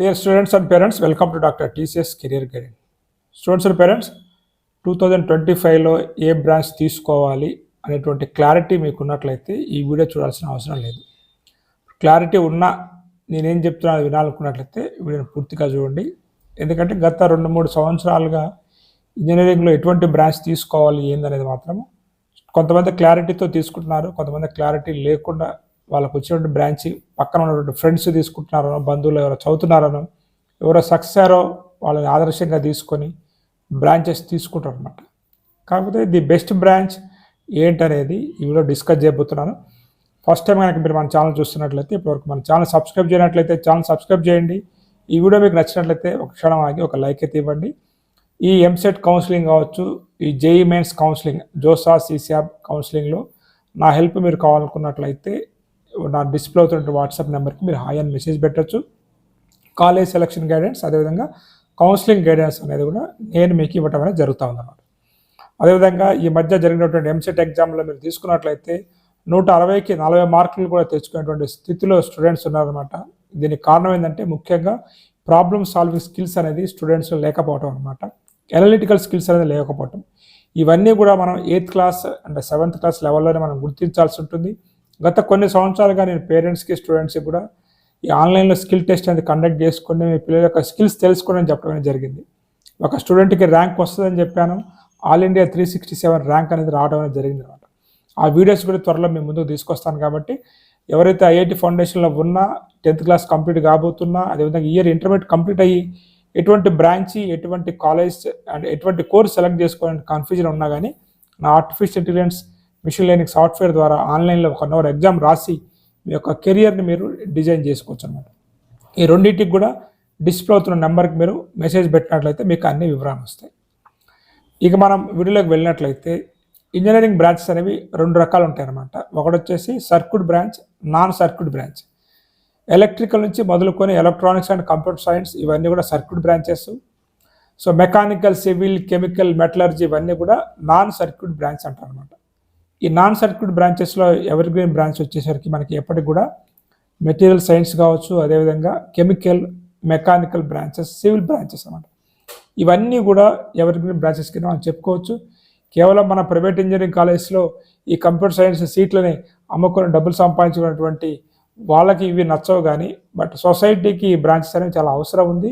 Dear students and parents welcome to doctor TCS career guidance students and parents two thousand twenty ఫైవ్లో ఏ branch తీసుకోవాలి అనేటువంటి clarity మీకు ఉన్నట్లయితే ఈ వీడియో చూడాల్సిన అవసరం లేదు. క్లారిటీ ఉన్నా నేనేం చెప్తున్నా వినాలనుకున్నట్లయితే వీడియోని పూర్తిగా చూడండి. ఎందుకంటే గత రెండు మూడు సంవత్సరాలుగా ఇంజనీరింగ్లో ఎటువంటి బ్రాంచ్ తీసుకోవాలి ఏందనేది మాత్రము కొంతమంది క్లారిటీతో తీసుకుంటున్నారు కొంతమంది క్లారిటీ లేకుండా వాళ్ళకు వచ్చినటువంటి బ్రాంచ్ పక్కన ఉన్నటువంటి ఫ్రెండ్స్ తీసుకుంటున్నారనో బంధువులు ఎవరో చదువుతున్నారనో ఎవరో సక్సెస్ అయ్యారో వాళ్ళని ఆదర్శంగా తీసుకొని బ్రాంచెస్ తీసుకుంటారు అనమాట కాకపోతే ది బెస్ట్ బ్రాంచ్ ఏంటనేది ఈ వీడియో డిస్కస్ చేయబోతున్నాను. ఫస్ట్ టైం కనుక మీరు మన ఛానల్ చూస్తున్నట్లయితే ఇప్పటివరకు మన ఛానల్ సబ్స్క్రైబ్ చేయనట్లయితే ఛానల్ సబ్స్క్రైబ్ చేయండి. ఈ వీడియో మీకు నచ్చినట్లయితే ఒక క్షణం ఆగి ఒక లైక్ అయితే ఇవ్వండి. ఈ ఎంసెట్ కౌన్సిలింగ్ కావచ్చు ఈ JEE mains counselling JoSAA CSAB కౌన్సిలింగ్లో నా హెల్ప్ మీరు కావాలనుకున్నట్లయితే నా డిస్ప్లే అవుతున్న వాట్సాప్ నెంబర్కి మీరు హాయ్ అని మెసేజ్ పెట్టచ్చు. కాలేజ్ సెలక్షన్ గైడెన్స్ అదేవిధంగా కౌన్సిలింగ్ గైడెన్స్ అనేది కూడా నేను మీకు ఇవ్వటం అనేది జరుగుతూ ఉందన్నమాట. అదేవిధంగా ఈ మధ్య జరిగినటువంటి ఎంసెట్ ఎగ్జామ్లో మీరు తీసుకున్నట్లయితే నూట అరవైకి నలభై మార్కులు కూడా తెచ్చుకునేటువంటి స్థితిలో స్టూడెంట్స్ ఉన్నారనమాట దీనికి కారణం ఏంటంటే ముఖ్యంగా ప్రాబ్లమ్ సాల్వింగ్ స్కిల్స్ అనేది స్టూడెంట్స్లో లేకపోవటం అనమాట ఎనలిటికల్ స్కిల్స్ అనేది లేకపోవటం. ఇవన్నీ కూడా మనం ఎయిత్ క్లాస్ అంటే సెవెంత్ క్లాస్ లెవెల్లోనే మనం గుర్తించాల్సి ఉంటుంది. గత కొన్ని సంవత్సరాలుగా నేను పేరెంట్స్కి స్టూడెంట్స్కి కూడా ఈ ఆన్లైన్లో స్కిల్ టెస్ట్ అనేది కండక్ట్ చేసుకుని మీ పిల్లల యొక్క స్కిల్స్ తెలుసుకోవడం చెప్పడం అనేది జరిగింది. ఒక స్టూడెంట్కి ర్యాంక్ వస్తుందని చెప్పాను. All India three sixty seven rank అనేది రావడం అనేది జరిగింది అనమాట. ఆ వీడియోస్ కూడా త్వరలో మేము ముందుకు తీసుకొస్తాను కాబట్టి ఎవరైతే ఐఐటి ఫౌండేషన్లో ఉన్నా టెన్త్ క్లాస్ కంప్లీట్ కాబోతున్నా అదేవిధంగా ఇయర్ ఇంటర్మీడియట్ కంప్లీట్ అయ్యి ఎటువంటి బ్రాంచి ఎటువంటి కాలేజ్ అండ్ ఎటువంటి కోర్స్ సెలెక్ట్ చేసుకోవాలని కన్ఫ్యూజన్ ఉన్నా కానీ నా artificial intelligence machine learning software ద్వారా ఆన్లైన్లో ఒక వన్ అవర్ ఎగ్జామ్ రాసి మీ యొక్క కెరియర్ని మీరు డిజైన్ చేసుకోవచ్చు అనమాట ఈ రెండింటికి కూడా డిస్ప్లే అవుతున్న నెంబర్కి మీరు మెసేజ్ పెట్టినట్లయితే మీకు అన్ని వివరాలు వస్తాయి. ఇక మనం వీడియోలోకి వెళ్ళినట్లయితే ఇంజనీరింగ్ బ్రాంచెస్ అనేవి రెండు రకాలు ఉంటాయి అనమాట ఒకటి వచ్చేసి circuit branch non circuit branch. Electrical నుంచి మొదలుకొని ఎలక్ట్రానిక్స్ అండ్ కంప్యూటర్ సైన్స్ ఇవన్నీ కూడా circuit branches. So mechanical civil chemical metallurgy ఇవన్నీ కూడా నాన్ సర్క్యూట్ బ్రాంచ్ అంటారు అనమాట ఈ నాన్ సర్క్యూట్ బ్రాంచెస్లో ఎవర్ గ్రీన్ బ్రాంచ్ వచ్చేసరికి మనకి ఎప్పటికి కూడా మెటీరియల్ సైన్స్ కావచ్చు అదేవిధంగా chemical mechanical branches civil branches అనమాట ఇవన్నీ కూడా ఎవర్ గ్రీన్ బ్రాంచెస్ కింద మనం చెప్పుకోవచ్చు. కేవలం మన ప్రైవేట్ ఇంజనీరింగ్ కాలేజ్లో ఈ కంప్యూటర్ సైన్స్ సీట్లని అమ్ముకొని డబ్బులు సంపాదించుకున్నటువంటి వాళ్ళకి ఇవి నచ్చవు కానీ బట్ సొసైటీకి ఈ బ్రాంచెస్ అనేవి చాలా అవసరం ఉంది.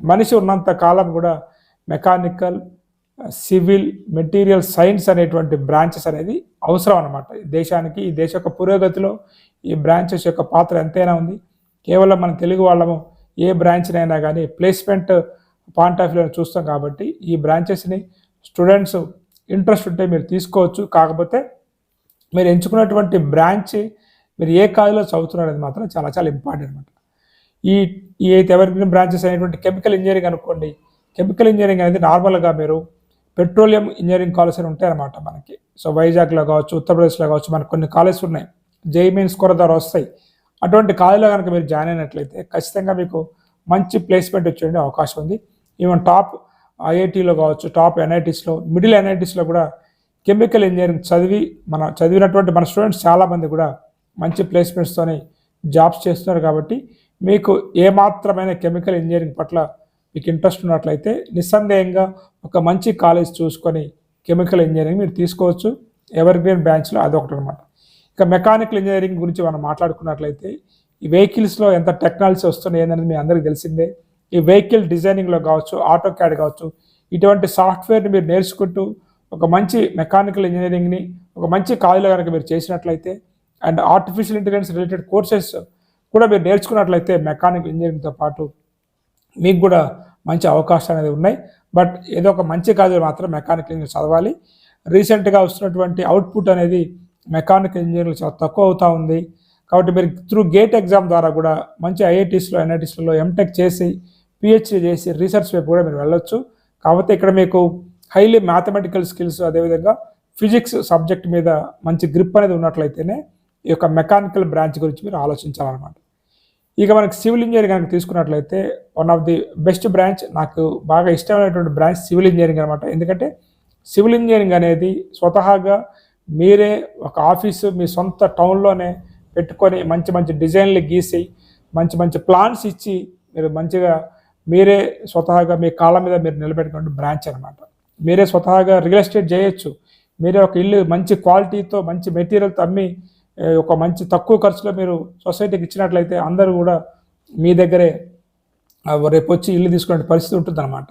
మనిషి ఉన్నంత కాలం కూడా మెకానికల్ సివిల్ మెటీరియల్ సైన్స్ అనేటువంటి బ్రాంచెస్ అనేది అవసరం అనమాట దేశానికి ఈ దేశ యొక్క పురోగతిలో ఈ బ్రాంచెస్ యొక్క పాత్ర ఎంతైనా ఉంది. కేవలం మన తెలుగు వాళ్ళము ఏ బ్రాంచ్నైనా కానీ ప్లేస్మెంట్ పాయింట్ ఆఫ్ వ్యూలో చూస్తాం కాబట్టి ఈ బ్రాంచెస్ని స్టూడెంట్స్ ఇంట్రెస్ట్ ఉంటే మీరు తీసుకోవచ్చు. కాకపోతే మీరు ఎంచుకున్నటువంటి బ్రాంచ్ మీరు ఏ కాలేజీలో చదువుతున్నారు అనేది మాత్రం చాలా చాలా ఇంపార్టెంట్ అనమాట ఈ ఈ అయితే ఎవరిగ్రీన్ బ్రాంచెస్ అనేటువంటి కెమికల్ ఇంజనీరింగ్ అనుకోండి. కెమికల్ ఇంజనీరింగ్ అనేది నార్మల్గా మీరు పెట్రోలియం ఇంజనీరింగ్ కాలేజ్ అని ఉంటాయి అన్నమాట మనకి. సో వైజాగ్లో కావచ్చు ఉత్తరప్రదేశ్లో కావచ్చు మనకు కొన్ని కాలేజెస్ ఉన్నాయి. జైమీన్ స్కోర్ ద్వారా వస్తాయి. అటువంటి కాలేజీలో కనుక మీరు జాయిన్ అయినట్లయితే ఖచ్చితంగా మీకు మంచి ప్లేస్మెంట్ వచ్చే అవకాశం ఉంది. ఈవెన్ టాప్ ఐఐటీలో కావచ్చు టాప్ ఎన్ఐటీస్లో మిడిల్ ఎన్ఐటీస్లో కూడా కెమికల్ ఇంజనీరింగ్ చదివి మన చదివినటువంటి మన స్టూడెంట్స్ చాలామంది కూడా మంచి ప్లేస్మెంట్స్తోని జాబ్స్ చేస్తున్నారు కాబట్టి మీకు ఏమాత్రమైన కెమికల్ ఇంజనీరింగ్ పట్ల మీకు ఇంట్రెస్ట్ ఉన్నట్లయితే నిస్సందేహంగా ఒక మంచి కాలేజ్ చూసుకొని కెమికల్ ఇంజనీరింగ్ మీరు తీసుకోవచ్చు. ఎవర్గ్రీన్ బ్రాంచ్లో అదొకటి అనమాట ఇక మెకానికల్ ఇంజనీరింగ్ గురించి మనం మాట్లాడుకున్నట్లయితే ఈ వెహికల్స్లో ఎంత టెక్నాలజీ వస్తున్నాయి ఏందనేది మీ అందరికీ తెలిసిందే. ఈ వెహికల్ డిజైనింగ్లో కావచ్చు ఆటో క్యాడ్ కావచ్చు ఇటువంటి సాఫ్ట్వేర్ని మీరు నేర్చుకుంటూ ఒక మంచి మెకానికల్ ఇంజనీరింగ్ని ఒక మంచి కాలేజీలో కనుక మీరు చేసినట్లయితే and artificial intelligence related courses కూడా మీరు నేర్చుకున్నట్లయితే మెకానికల్ ఇంజనీరింగ్తో పాటు మీకు కూడా మంచి అవకాశాలు అనేది ఉన్నాయి. బట్ ఏదో ఒక మంచి కాలేజీలో మాత్రం మెకానికల్ ఇంజనీర్ చదవాలి. రీసెంట్గా వస్తున్నటువంటి అవుట్పుట్ అనేది మెకానికల్ ఇంజనీర్లు చాలా తక్కువ అవుతూ ఉంది. కాబట్టి మీరు త్రూ గేట్ ఎగ్జామ్ ద్వారా కూడా మంచి ఐఐటీస్లో ఎన్ఐటీస్లో ఎంటెక్ చేసి పిహెచ్డి చేసి రీసెర్చ్ వైపు కూడా మీరు వెళ్ళొచ్చు. కాకపోతే ఇక్కడ మీకు హైలీ మ్యాథమెటికల్ స్కిల్స్ అదేవిధంగా ఫిజిక్స్ సబ్జెక్ట్ మీద మంచి గ్రిప్ అనేది ఉన్నట్లయితేనే ఈ యొక్క మెకానికల్ బ్రాంచ్ గురించి మీరు ఆలోచించాలన్నమాట. ఇక మనకి సివిల్ ఇంజనీరింగ్ కనుక తీసుకున్నట్లయితే one of the best branch నాకు బాగా ఇష్టమైనటువంటి బ్రాంచ్ సివిల్ ఇంజనీరింగ్ అనమాట ఎందుకంటే సివిల్ ఇంజనీరింగ్ అనేది స్వతహాగా మీరే ఒక ఆఫీసు మీ సొంత టౌన్లోనే పెట్టుకొని మంచి మంచి డిజైన్లు గీసి మంచి మంచి ప్లాన్స్ ఇచ్చి మీరు మంచిగా మీరే స్వతహాగా మీ కాళ్ళ మీద మీరు నిలబెట్టుకునే బ్రాంచ్ అనమాట మీరే స్వతహాగా రియల్ ఎస్టేట్ చేయొచ్చు. మీరే ఒక ఇల్లు మంచి క్వాలిటీతో మంచి మెటీరియల్తో అమ్మి ఒక మంచి తక్కువ ఖర్చులో మీరు సొసైటీకి ఇచ్చినట్లయితే అందరూ కూడా మీ దగ్గరే రేపు వచ్చి ఇల్లు తీసుకునే పరిస్థితి ఉంటుందన్నమాట.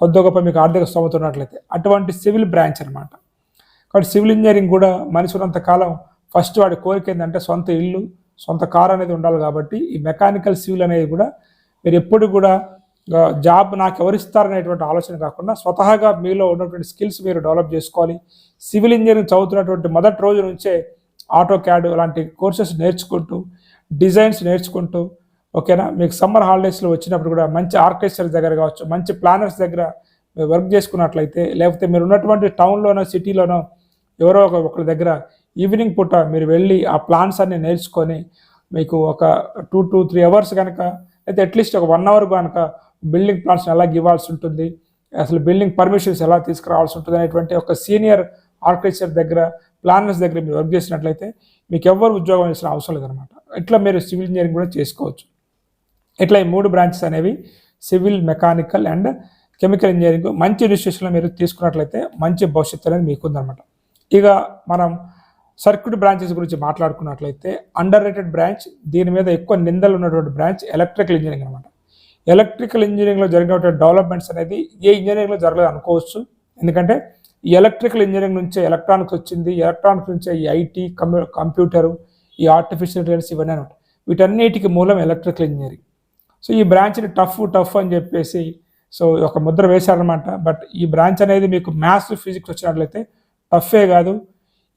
కొద్ది గొప్ప మీకు ఆర్థిక స్తోమత ఉన్నట్లయితే. అటువంటి సివిల్ బ్రాంచ్ అనమాట కాబట్టి సివిల్ ఇంజనీరింగ్ కూడా మనిషి ఉన్నంత కాలం ఫస్ట్ వాడి కోరిక ఏంటంటే సొంత ఇల్లు సొంత కార్ అనేది ఉండాలి కాబట్టి ఈ మెకానికల్ సివిల్ అనేది కూడా మీరు ఎప్పుడు కూడా జాబ్ నాకు ఎవరు ఇస్తారనేటువంటి ఆలోచన కాకుండా స్వతహాగా మీలో ఉన్నటువంటి స్కిల్స్ మీరు డెవలప్ చేసుకోవాలి. సివిల్ ఇంజనీరింగ్ చదువుతున్నటువంటి మొదటి రోజు నుంచే ఆటో క్యాడ్ లాంటి కోర్సెస్ నేర్చుకుంటూ డిజైన్స్ నేర్చుకుంటూ ఓకేనా? మీకు సమ్మర్ హాలిడేస్లో వచ్చినప్పుడు కూడా మంచి ఆర్కెస్ట్రా దగ్గర కావచ్చు మంచి ప్లానర్స్ దగ్గర వర్క్ చేసుకున్నట్లయితే లేకపోతే మీరు ఉన్నటువంటి టౌన్లోనో సిటీలోనో ఎవరో ఒక ఒకరి దగ్గర ఈవినింగ్ పూట మీరు వెళ్ళి ఆ ప్లాన్స్ అన్ని నేర్చుకొని మీకు ఒక టూ టూ త్రీ అవర్స్ కనుక అయితే అట్లీస్ట్ ఒక వన్ అవర్ కనుక బిల్డింగ్ ప్లాన్స్ ఎలా ఇవ్వాల్సి ఉంటుంది అసలు బిల్డింగ్ పర్మిషన్స్ ఎలా తీసుకురావాల్సి ఉంటుంది అనేటువంటి ఒక సీనియర్ ఆర్కిటెక్చర్ దగ్గర ప్లానర్స్ దగ్గర మీరు వర్క్ చేసినట్లయితే మీకు ఎవరు ఉద్యోగం చేసిన అవసరం లేదనమాట ఇట్లా మీరు సివిల్ ఇంజనీరింగ్ కూడా చేసుకోవచ్చు. ఇట్లా ఈ మూడు బ్రాంచెస్ అనేవి civil mechanical and chemical engineering మంచి ఇన్స్టిట్యూషన్లో మీరు తీసుకున్నట్లయితే మంచి భవిష్యత్తు అనేది మీకు ఉందన్నమాట ఇక మనం సర్క్యూట్ బ్రాంచెస్ గురించి మాట్లాడుకున్నట్లయితే అండర్ రేటెడ్ బ్రాంచ్ దీని మీద ఎక్కువ నిందలు ఉన్నటువంటి బ్రాంచ్ ఎలక్ట్రికల్ ఇంజనీరింగ్ అనమాట ఎలక్ట్రికల్ ఇంజనీరింగ్లో జరిగినటువంటి డెవలప్మెంట్స్ అనేది ఏ ఇంజనీరింగ్లో జరగలేదు అనుకోవచ్చు. ఎందుకంటే ఈ ఎలక్ట్రికల్ ఇంజనీరింగ్ నుంచే ఎలక్ట్రానిక్స్ వచ్చింది ఎలక్ట్రానిక్స్ నుంచే ఈ ఐటీ కంప్యూ కంప్యూటరు ఈ ఆర్టిఫిషియల్ ఇంటెలిజెన్స్ ఇవన్నీ అనమాట. వీటన్నిటికీ మూలం ఎలక్ట్రికల్ ఇంజనీరింగ్. సో ఈ బ్రాంచ్ని టఫ్ టఫ్ అని చెప్పేసి సో ఒక ముద్ర వేశారనమాట. బట్ ఈ బ్రాంచ్ అనేది మీకు మ్యాథ్స్ ఫిజిక్స్ వచ్చినట్లయితే టఫే కాదు.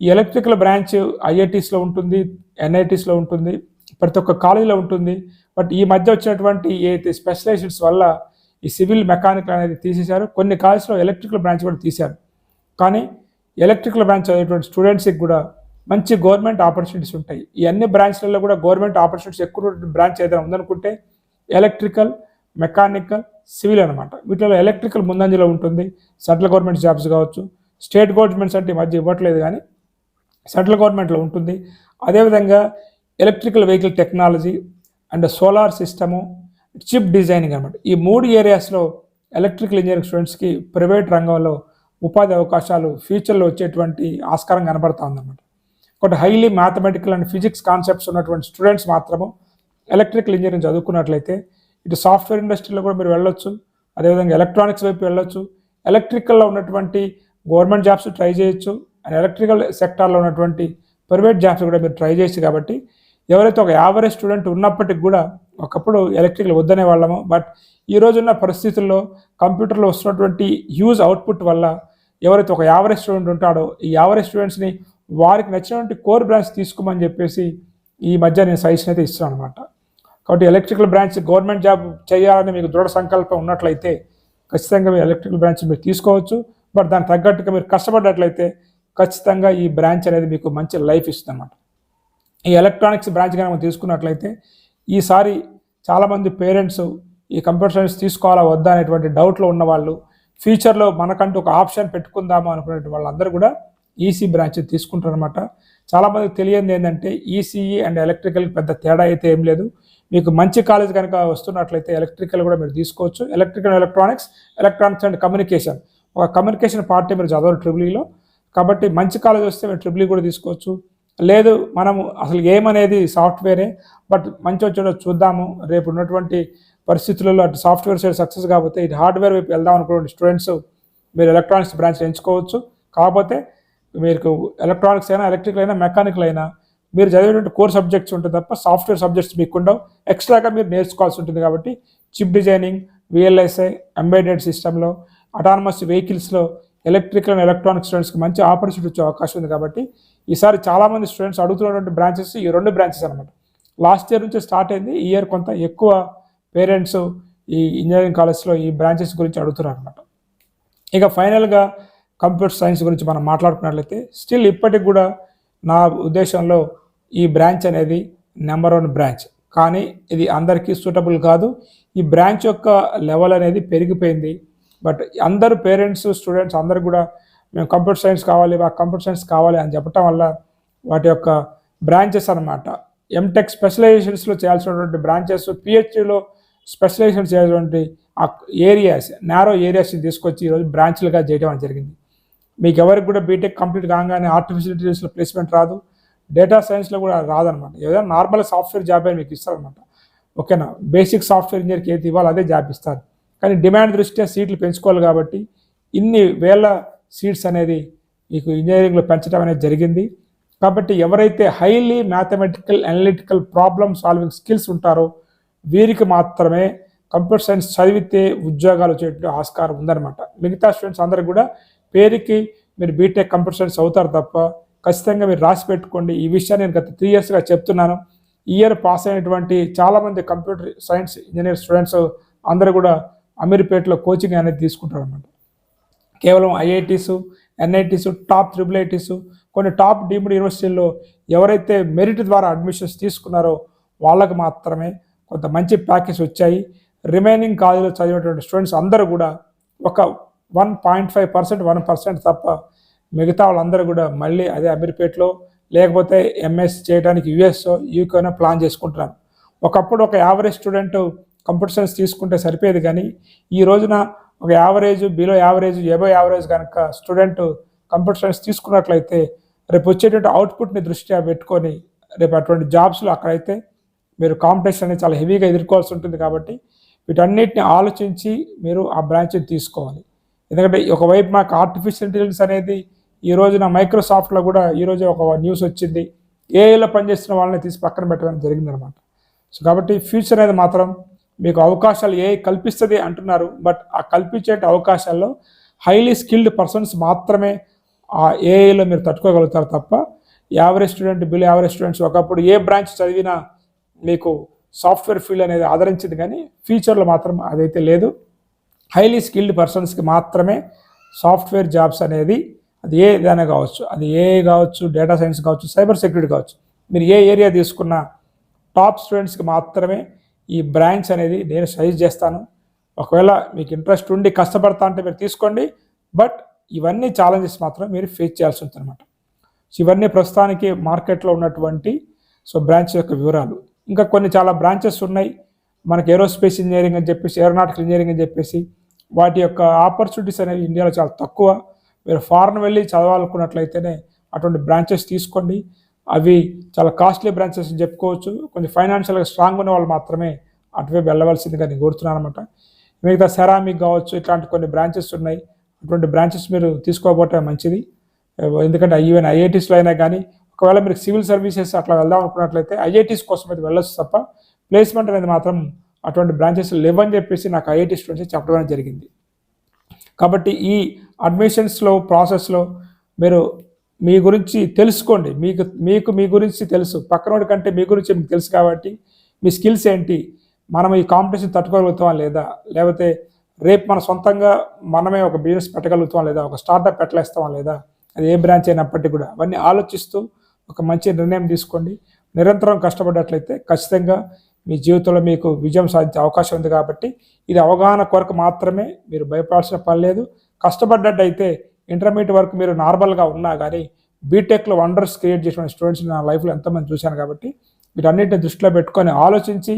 ఈ ఎలక్ట్రికల్ బ్రాంచ్ ఐఐటీస్లో ఉంటుంది ఎన్ఐటీస్లో ఉంటుంది ప్రతి ఒక్క కాలేజీలో ఉంటుంది. బట్ ఈ మధ్య వచ్చినటువంటి ఏ స్పెషలైజేషన్స్ వల్ల ఈ సివిల్ మెకానికల్ అనేది తీసేశారు కొన్ని కాలేజ్లో ఎలక్ట్రికల్ బ్రాంచ్ కూడా తీశారు. కానీ ఎలక్ట్రికల్ బ్రాంచ్ చదివేటువంటి స్టూడెంట్స్కి కూడా మంచి గవర్నమెంట్ ఆపర్చునిటీస్ ఉంటాయి. ఈ అన్ని బ్రాంచ్లలో కూడా గవర్నమెంట్ ఆపర్చునిటీస్ ఎక్కువ బ్రాంచ్ ఏదైనా ఉందనుకుంటే ఎలక్ట్రికల్ మెకానికల్ సివిల్ అనమాట వీటిలో ఎలక్ట్రికల్ ముందంజలో ఉంటుంది. సెంట్రల్ గవర్నమెంట్ జాబ్స్ కావచ్చు. స్టేట్ గవర్నమెంట్స్ అంటే ఈ మధ్య ఇవ్వట్లేదు కానీ సెంట్రల్ గవర్నమెంట్లో ఉంటుంది. అదేవిధంగా electrical vehicle technology and solar system chip designing అనమాట ఈ మూడు ఏరియాస్లో ఎలక్ట్రికల్ ఇంజనీరింగ్ స్టూడెంట్స్కి ప్రైవేట్ రంగంలో ఉపాధి అవకాశాలు ఫ్యూచర్లో వచ్చేటువంటి ఆస్కారం కనబడతా ఉందన్నమాట ఒకటి highly mathematical and physics concepts ఉన్నటువంటి స్టూడెంట్స్ మాత్రము ఎలక్ట్రికల్ ఇంజనీరింగ్ చదువుకున్నట్లయితే ఇటు సాఫ్ట్వేర్ ఇండస్ట్రీలో కూడా మీరు వెళ్ళొచ్చు అదేవిధంగా ఎలక్ట్రానిక్స్ వైపు వెళ్ళొచ్చు ఎలక్ట్రికల్లో ఉన్నటువంటి గవర్నమెంట్ జాబ్స్ ట్రై చేయొచ్చు అండ్ ఎలక్ట్రికల్ సెక్టార్లో ఉన్నటువంటి ప్రైవేట్ జాబ్స్ కూడా మీరు ట్రై చేయొచ్చు కాబట్టి ఎవరైతే ఒక యావరేజ్ స్టూడెంట్ ఉన్నప్పటికి కూడా ఒకప్పుడు ఎలక్ట్రికల్ వద్దనే వాళ్ళము. బట్ ఈ రోజున్న పరిస్థితుల్లో కంప్యూటర్లో వస్తున్నటువంటి హ్యూజ్ అవుట్పుట్ వల్ల ఎవరైతే ఒక యావరేజ్ స్టూడెంట్ ఉంటాడో ఈ యావరేజ్ స్టూడెంట్స్ని వారికి నచ్చినటువంటి కోర్ బ్రాంచ్ తీసుకోమని చెప్పేసి ఈ మధ్య నేను సజెషన్ అయితే ఇస్తున్నాను అనమాట కాబట్టి ఎలక్ట్రికల్ బ్రాంచ్ గవర్నమెంట్ జాబ్ చేయాలని మీకు దృఢ సంకల్పం ఉన్నట్లయితే ఖచ్చితంగా మీరు ఎలక్ట్రికల్ బ్రాంచ్ మీరు తీసుకోవచ్చు. బట్ దానికి తగ్గట్టుగా మీరు కష్టపడ్డట్లయితే ఖచ్చితంగా ఈ బ్రాంచ్ అనేది మీకు మంచి లైఫ్ ఇస్తుంది అనమాట ఈ ఎలక్ట్రానిక్స్ బ్రాంచ్ కనుక తీసుకున్నట్లయితే ఈసారి చాలామంది పేరెంట్స్ ఈ కంప్యూటర్ సైన్స్ తీసుకోవాలా వద్దా అనేటువంటి డౌట్లో ఉన్నవాళ్ళు ఫ్యూచర్లో మనకంటూ ఒక ఆప్షన్ పెట్టుకుందాము అనుకునే వాళ్ళందరూ కూడా ఈసీ బ్రాంచ్ తీసుకుంటారనమాట చాలామందికి తెలియంది ఏంటంటే ఈసీఈ అండ్ ఎలక్ట్రికల్ పెద్ద తేడా అయితే ఏం లేదు. మీకు మంచి కాలేజ్ కనుక వస్తున్నట్లయితే ఎలక్ట్రికల్ కూడా మీరు తీసుకోవచ్చు. Electrical electronics electronics and communication. ఒక కమ్యూనికేషన్ పార్టీ మీరు చదవరు ట్రిబులీలో కాబట్టి మంచి కాలేజ్ వస్తే మీరు ట్రిబులీ కూడా తీసుకోవచ్చు. లేదు మనము అసలు ఏమనేది సాఫ్ట్వేరే బట్ మంచి వచ్చేటో చూద్దాము. రేపు ఉన్నటువంటి పరిస్థితులలో అటు సాఫ్ట్వేర్ సైడ్ సక్సెస్ కాకపోతే ఇటు హార్డ్వేర్ వైపు వెళ్దాం అనుకున్న స్టూడెంట్స్ మీరు ఎలక్ట్రానిక్స్ బ్రాంచ్ ఎంచుకోవచ్చు. కాకపోతే మీకు ఎలక్ట్రానిక్స్ అయినా ఎలక్ట్రికల్ అయినా మెకానికల్ అయినా మీరు చదివేటువంటి కోర్ సబ్జెక్ట్స్ ఉంటుంది తప్ప సాఫ్ట్వేర్ సబ్జెక్ట్స్ మీకు ఉండవు ఎక్స్ట్రాగా మీరు నేర్చుకోవాల్సి ఉంటుంది కాబట్టి చిప్ డిజైనింగ్ విఎల్ఎస్ఐ ఎంబెడెడ్ సిస్టంలో అటానమస్ వెహికల్స్లో ఎలక్ట్రికల్ అండ్ ఎలక్ట్రానిక్ స్టూడెంట్స్కి మంచి ఆపర్చునిటీ వచ్చే అవకాశం ఉంది కాబట్టి ఈసారి చాలామంది స్టూడెంట్స్ అడుగుతున్నటువంటి బ్రాంచెస్ ఈ రెండు బ్రాంచెస్ అనమాట లాస్ట్ ఇయర్ నుంచి స్టార్ట్ అయింది. ఈ ఇయర్ కొంత ఎక్కువ పేరెంట్స్ ఈ ఇంజనీరింగ్ కాలేజ్లో ఈ బ్రాంచెస్ గురించి అడుగుతున్నారు అనమాట ఇక ఫైనల్గా కంప్యూటర్ సైన్స్ గురించి మనం మాట్లాడుకున్నట్లయితే స్టిల్ ఇప్పటికి కూడా నా ఉద్దేశంలో ఈ బ్రాంచ్ అనేది నెంబర్ వన్ బ్రాంచ్. కానీ ఇది అందరికీ సూటబుల్ కాదు. ఈ బ్రాంచ్ యొక్క లెవెల్ అనేది పెరిగిపోయింది. బట్ అందరు పేరెంట్స్ స్టూడెంట్స్ అందరు కూడా మేము కంప్యూటర్ సైన్స్ కావాలి మాకు కంప్యూటర్ సైన్స్ కావాలి అని చెప్పటం వల్ల వాటి యొక్క బ్రాంచెస్ అనమాట ఎంటెక్ స్పెషలైజేషన్స్లో చేయాల్సినటువంటి బ్రాంచెస్ పిహెచ్డిలో స్పెషలైజేషన్ చేసేటువంటి ఆ ఏరియాస్ నేరో ఏరియాస్ని తీసుకొచ్చి ఈరోజు బ్రాంచ్లుగా చేయడం జరిగింది. మీకు ఎవరికి కూడా బీటెక్ కంప్లీట్ కాగానే ఆర్టిఫిషియల్ ఇంటెలిజెన్స్లో ప్లేస్మెంట్ రాదు. డేటా సైన్స్లో కూడా రాదనమాట. ఏదైనా నార్మల్ సాఫ్ట్వేర్ జాబ్ అని మీకు ఇస్తారనమాట. ఓకేనా? బేసిక్ సాఫ్ట్వేర్ ఇంజనీర్కి ఏది ఇవ్వాలి అదే జాబ్ ఇస్తారు. కానీ డిమాండ్ దృష్ట్యా సీట్లు పెంచుకోవాలి కాబట్టి ఇన్ని వేల సీట్స్ అనేది మీకు ఇంజనీరింగ్లో పెంచడం అనేది జరిగింది. కాబట్టి ఎవరైతే highly mathematical analytical problem solving skills ఉంటారో వీరికి మాత్రమే కంప్యూటర్ సైన్స్ చదివితే ఉద్యోగాలు వచ్చేటువంటి ఆస్కారం ఉందన్నమాట. మిగతా స్టూడెంట్స్ అందరికి కూడా పేరుకి మీరు బీటెక్ కంప్యూటర్ సైన్స్ అవుతారు తప్ప ఖచ్చితంగా మీరు రాసి పెట్టుకోండి. ఈ విషయాన్ని నేను గత త్రీ ఇయర్స్గా చెప్తున్నాను. ఇయర్ పాస్ అయినటువంటి చాలామంది కంప్యూటర్ సైన్స్ ఇంజనీర్ స్టూడెంట్స్ అందరూ కూడా అమీర్పేటలో కోచింగ్ అనేది తీసుకుంటారు అనమాట కేవలం IITs NITs top triple ITs కొన్ని టాప్ డీమ్డ్ యూనివర్సిటీల్లో ఎవరైతే మెరిట్ ద్వారా అడ్మిషన్స్ తీసుకున్నారో వాళ్ళకు మాత్రమే కొంత మంచి ప్యాకేజ్ వచ్చాయి. రిమైనింగ్ కాలేజీలో చదివినటువంటి స్టూడెంట్స్ అందరూ కూడా ఒక one point five percent one percent తప్ప మిగతా వాళ్ళందరూ కూడా మళ్ళీ అదే అమీర్పేటలో లేకపోతే ఎంఎస్ చేయడానికి యుఎస్ యూకేనో ప్లాన్ చేసుకుంటున్నారు. ఒకప్పుడు ఒక యావరేజ్ స్టూడెంట్ కంప్యూటర్ సైన్స్ తీసుకుంటే సరిపోయేది కానీ ఈ రోజున ఒక average below average above average కనుక స్టూడెంట్ కంప్యూటర్ సైన్స్ తీసుకున్నట్లయితే రేపు వచ్చేటువంటి అవుట్పుట్ని దృష్ట్యా పెట్టుకొని రేపు అటువంటి జాబ్స్లో అక్కడైతే మీరు కాంపిటీషన్ అనేది చాలా హెవీగా ఎదుర్కోవాల్సి ఉంటుంది కాబట్టి వీటన్నిటిని ఆలోచించి మీరు ఆ బ్రాంచ్ని తీసుకోవాలి. ఎందుకంటే ఒకవైపు మాకు ఆర్టిఫిషియల్ ఇంటెలిజెన్స్ అనేది ఈ రోజున మైక్రోసాఫ్ట్లో కూడా ఈరోజు ఒక న్యూస్ వచ్చింది. ఏఐలో పనిచేస్తున్న వాళ్ళని తీసి పక్కన పెట్టడం జరిగిందనమాట. సో కాబట్టి ఫ్యూచర్ అనేది మాత్రం మీకు అవకాశాలు ఏ కల్పిస్తుంది అంటున్నారు. బట్ ఆ కల్పించే అవకాశాల్లో హైలీ స్కిల్డ్ పర్సన్స్ మాత్రమే ఆ ఏఐలో మీరు తట్టుకోగలుగుతారు తప్ప average student below average students ఒకప్పుడు ఏ బ్రాంచ్ చదివినా మీకు సాఫ్ట్వేర్ ఫీల్డ్ అనేది ఆదరించింది కానీ ఫ్యూచర్లో మాత్రం అదైతే లేదు. హైలీ స్కిల్డ్ పర్సన్స్కి మాత్రమే సాఫ్ట్వేర్ జాబ్స్ అనేది అది ఏ ఏదైనా కావచ్చు అది ఏ కావచ్చు డేటా సైన్స్ కావచ్చు సైబర్ సెక్యూరిటీ కావచ్చు మీరు ఏ ఏరియా తీసుకున్న టాప్ స్టూడెంట్స్కి మాత్రమే ఈ బ్రాంచ్ అనేది నేను సజెస్ట్ చేస్తాను. ఒకవేళ మీకు ఇంట్రెస్ట్ ఉండి కష్టపడతా అంటే మీరు తీసుకోండి బట్ ఇవన్నీ ఛాలెంజెస్ మాత్రం మీరు ఫేస్ చేయాల్సి ఉంటుంది అనమాట సో ఇవన్నీ ప్రస్తుతానికి మార్కెట్లో ఉన్నటువంటి సో బ్రాంచ్ యొక్క వివరాలు. ఇంకా కొన్ని చాలా బ్రాంచెస్ ఉన్నాయి. మనకి ఏరోస్పేస్ ఇంజనీరింగ్ అని చెప్పేసి ఏరోనాటికల్ ఇంజనీరింగ్ అని చెప్పేసి వాటి యొక్క ఆపర్చునిటీస్ అనేవి ఇండియాలో చాలా తక్కువ. మీరు ఫారెన్ వెళ్ళి చదవాలనుకున్నట్లయితేనే అటువంటి బ్రాంచెస్ తీసుకోండి. అవి చాలా కాస్ట్లీ బ్రాంచెస్ అని చెప్పుకోవచ్చు. కొంచెం ఫైనాన్షియల్గా స్ట్రాంగ్ ఉన్న వాళ్ళు మాత్రమే అటువైపు వెళ్ళవలసిందిగా నేను కోరుతున్నాను అనమాట మిగతా సెరామిక్ కావచ్చు ఇట్లాంటి కొన్ని బ్రాంచెస్ ఉన్నాయి. అటువంటి బ్రాంచెస్ మీరు తీసుకోకపోతే మంచిది. ఎందుకంటే ఈవెన్ ఐఐటీస్లో అయినా కానీ ఒకవేళ మీరు సివిల్ సర్వీసెస్ అట్లా వెళ్దాం అనుకున్నట్లయితే ఐఐటీస్ కోసం అయితే వెళ్ళొచ్చు తప్ప ప్లేస్మెంట్ అనేది మాత్రం అటువంటి బ్రాంచెస్ లేవని చెప్పేసి నాకు ఐఐటి స్టూడెంట్స్ చెప్పడం జరిగింది. కాబట్టి ఈ అడ్మిషన్స్లో ప్రాసెస్లో మీరు మీ గురించి తెలుసుకోండి. మీకు మీకు మీ గురించి తెలుసు. పక్కనోడి కంటే మీ గురించి మీకు తెలుసు కాబట్టి మీ స్కిల్స్ ఏంటి? మనం ఈ కాంపిటీషన్ తట్టుకోగలుగుతామా లేదా? లేకపోతే రేపు మన సొంతంగా మనమే ఒక బిజినెస్ పెట్టగలుగుతామా లేదా? ఒక స్టార్టప్ పెట్టలేస్తామా లేదా? అది ఏ బ్రాంచ్ అయినప్పటికీ కూడా అవన్నీ ఆలోచిస్తూ ఒక మంచి నిర్ణయం తీసుకోండి. నిరంతరం కష్టపడ్డట్లయితే ఖచ్చితంగా మీ జీవితంలో మీకు విజయం సాధించే అవకాశం ఉంది కాబట్టి ఇది అవగాహన కొరకు మాత్రమే మీరు భయపడాల్సిన పని లేదు. కష్టపడ్డట్టయితే ఇంటర్మీడియట్ వరకు మీరు నార్మల్గా ఉన్నా కానీ బీటెక్లో వండర్స్ క్రియేట్ చేసిన స్టూడెంట్స్ నా లైఫ్లో ఎంతమంది చూశాను కాబట్టి వీటన్నిటిని దృష్టిలో పెట్టుకొని ఆలోచించి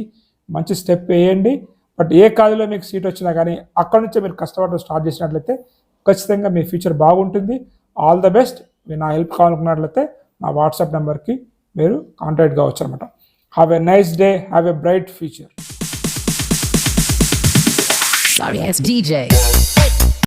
మంచి స్టెప్ వేయండి. బట్ ఏ కాదులో మీకు సీట్ వచ్చినా కానీ అక్కడి నుంచే మీరు కష్టపడడం స్టార్ట్ చేసినట్లయితే ఖచ్చితంగా మీ ఫ్యూచర్ బాగుంటుంది. All the best. మీరు నా హెల్ప్ కావాలనుకున్నట్లయితే నా వాట్సాప్ నెంబర్కి మీరు కాంటాక్ట్ కావచ్చు అనమాట have a nice day have a bright future Sorry, it's DJ.